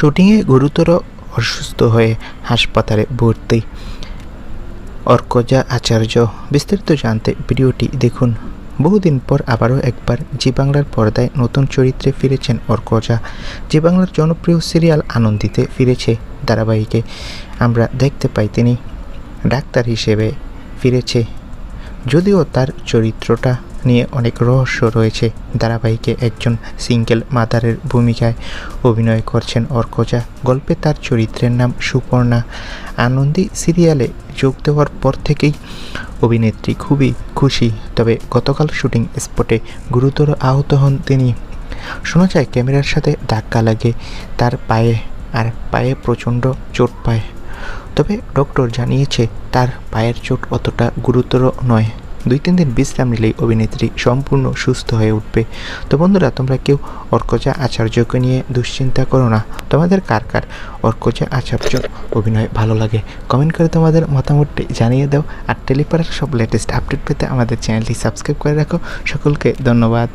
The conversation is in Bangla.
শুটিংয়ে গুরুতর অসুস্থ হয়ে হাসপাতালে ভর্তি। অর্কজা আচার্য বিস্তারিত জানতে ভিডিওটি দেখুন। বহুদিন পর আবারও একবার জি বাংলার পর্দায় নতুন চরিত্রে ফিরেছেন অর্কজা। জি বাংলার জনপ্রিয় সিরিয়াল আনন্দিতে ফিরেছে ধারাবাহিকে। আমরা দেখতে পাই তিনি ডাক্তার হিসেবে ফিরেছে। যদিও তার চরিত্রটা নিয়ে অনেক রহস্য রয়েছে। ধারাবাহিকে একজন সিঙ্গেল মাদারের ভূমিকায় অভিনয় করছেন অর্কজা। গল্পে তার চরিত্রের নাম সুপর্ণা। আনন্দী সিরিয়ালে যোগ দেওয়ার পর থেকেই অভিনেত্রী খুবই খুশি। তবে গতকাল শুটিং স্পটে গুরুতর আহত হন তিনি। শোনা যায়, ক্যামেরার সাথে ধাক্কা লাগে, তার পায়ে আর পায়ে প্রচণ্ড চোট পায়। তবে ডক্টর জানিয়েছে, তার পায়ের চোট অতটা গুরুতর নয়। দুই তিন দিন বিশ্রাম নিলেই অভিনেত্রী সম্পূর্ণ সুস্থ হয়ে উঠবে। তো বন্ধুরা, তোমরা কেউ অর্কজা আচার্যকে নিয়ে দুশ্চিন্তা করো না। তোমাদের কার কার অর্কজা আচার্য অভিনয় ভালো লাগে? কমেন্ট করে তোমাদের মতামতটি জানিয়ে দাও। আর টেলিপাড়ার সব লেটেস্ট আপডেট পেতে আমাদের চ্যানেলটি সাবস্ক্রাইব করে রাখো। সকলকে ধন্যবাদ।